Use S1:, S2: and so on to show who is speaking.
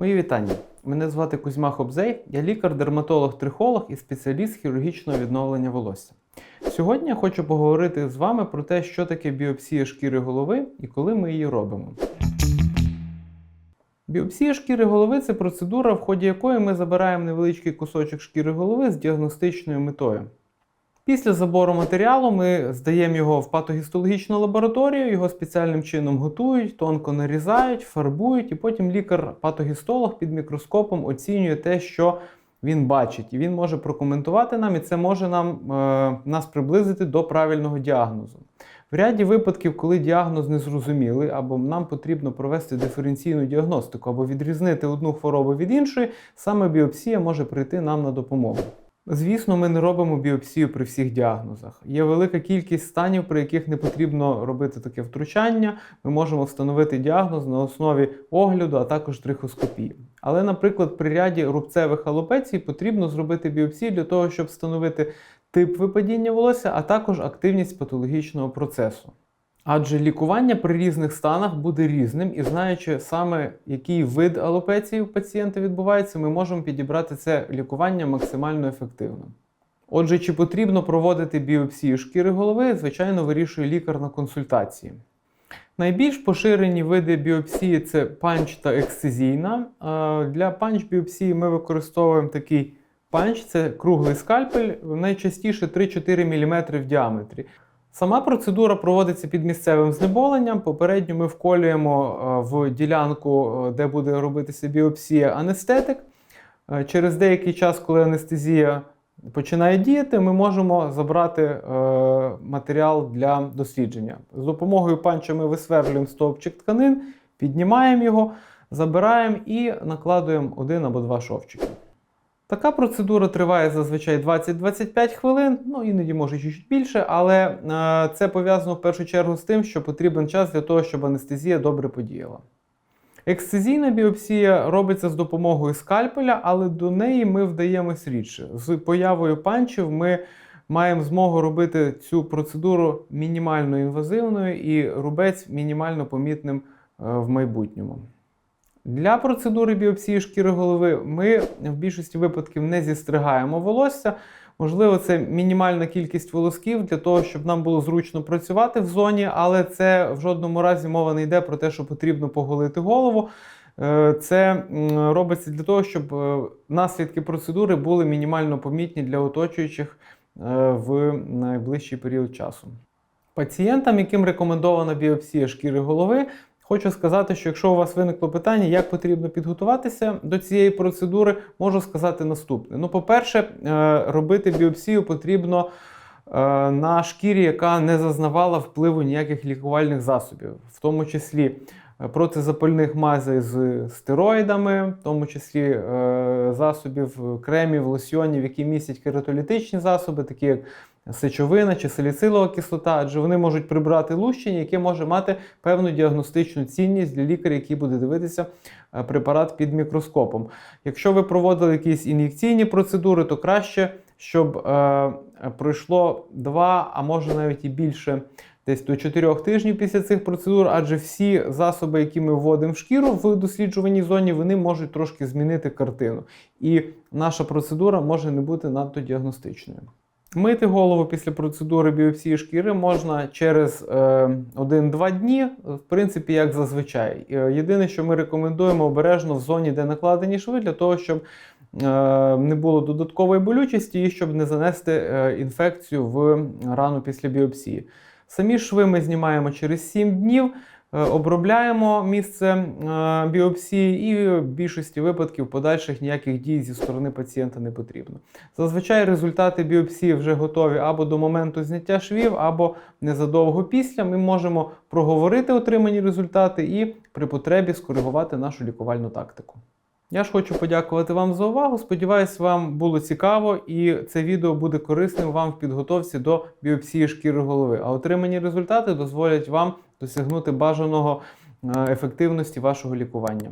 S1: Мої вітання. Мене звати Кузьма Хобзей, я лікар-дерматолог-трихолог і спеціаліст хірургічного відновлення волосся. Сьогодні я хочу поговорити з вами про те, що таке біопсія шкіри голови і коли ми її робимо. Біопсія шкіри голови це процедура, в ході якої ми забираємо невеличкий кусочок шкіри голови з діагностичною метою. Після забору матеріалу ми здаємо його в патогістологічну лабораторію, його спеціальним чином готують, тонко нарізають, фарбують, і потім лікар-патогістолог під мікроскопом оцінює те, що він бачить. І він може прокоментувати нам, і це може нам, е, нас приблизити до правильного діагнозу. В ряді випадків, коли діагноз незрозумілий, або нам потрібно провести диференційну діагностику, або відрізнити одну хворобу від іншої, саме біопсія може прийти нам на допомогу. Звісно, ми не робимо біопсію при всіх діагнозах. Є велика кількість станів, при яких не потрібно робити таке втручання. Ми можемо встановити діагноз на основі огляду, а також трихоскопії. Але, наприклад, при ряді рубцевих алопецій потрібно зробити біопсію для того, щоб встановити тип випадіння волосся, а також активність патологічного процесу. Адже лікування при різних станах буде різним, і знаючи саме який вид алопеції у пацієнта відбувається, ми можемо підібрати це лікування максимально ефективно. Отже, чи потрібно проводити біопсію шкіри голови, звичайно, вирішує лікар на консультації. Найбільш поширені види біопсії це панч та ексцизійна. Для панч-біопсії ми використовуємо такий панч, це круглий скальпель, найчастіше 3-4 мм в діаметрі. Сама процедура проводиться під місцевим знеболенням. Попередньо ми вколюємо е, в ділянку, е, де буде робитися біопсія, анестетик. Е, Через деякий час, коли анестезія починає діяти, ми можемо забрати матеріал для дослідження. З допомогою панча ми висверлюємо стовпчик тканин, піднімаємо його, забираємо і накладуємо один або два шовчики. Така процедура триває зазвичай 20-25 хвилин, ну іноді може чуть більше, але е, це пов'язано в першу чергу з тим, що потрібен час для того, щоб анестезія добре подіяла. Ексцизійна біопсія робиться з допомогою скальпеля, але до неї ми вдаємось рідше. З появою панчів ми маємо змогу робити цю процедуру мінімально інвазивною і рубець мінімально помітним е, в майбутньому. Для процедури біопсії шкіри голови ми в більшості випадків не зістригаємо волосся. Можливо, це мінімальна кількість волосків для того, щоб нам було зручно працювати в зоні, але це в жодному разі мова не йде про те, що потрібно поголити голову. Е, Це робиться для того, щоб е, наслідки процедури були мінімально помітні для оточуючих е, в найближчий період часу. Пацієнтам, яким рекомендована біопсія шкіри голови, Хочу сказати, що якщо у вас виникло питання, як потрібно підготуватися до цієї процедури, можу сказати наступне. Ну, по-перше, е, робити біопсію потрібно е, на шкірі, яка не зазнавала впливу ніяких лікувальних засобів, в тому числі е, протизапальних мазей з стероїдами, в тому числі засобів, кремів, лосьйонів, які містять кератолітичні засоби, такі як сечовина чи саліцилова кислота, адже вони можуть прибрати лущення, яке може мати певну діагностичну цінність для лікаря, який буде дивитися е, препарат під мікроскопом. Якщо ви проводили якісь ін'єкційні процедури, то краще, щоб е, пройшло два, а може навіть і більше. Десь до 4 тижнів після цих процедур, адже всі засоби, які ми вводимо в шкіру в досліджуваній зоні, вони можуть трошки змінити картину. І наша процедура може не бути надто діагностичною. Мити голову після процедури біопсії шкіри можна через е, 1-2 дні, в принципі, як зазвичай. Е, Єдине, що ми рекомендуємо обережно в зоні, де накладені шви, для того, щоб е, не було додаткової болючості і щоб не занести е, інфекцію в рану після біопсії. Самі шви ми знімаємо через 7 днів. Е, Обробляємо місце е, біопсії, і в більшості випадків подальших ніяких дій зі сторони пацієнта не потрібно. Зазвичай результати біопсії вже готові або до моменту зняття швів, або незадовго після. Ми можемо проговорити отримані результати і при потребі скоригувати нашу лікувальну тактику. Я ж хочу подякувати вам за увагу. Сподіваюсь, вам було цікаво і це відео буде корисним вам в підготовці до біопсії шкіри голови. А отримані результати дозволять вам досягнути бажаного е, ефективності вашого лікування.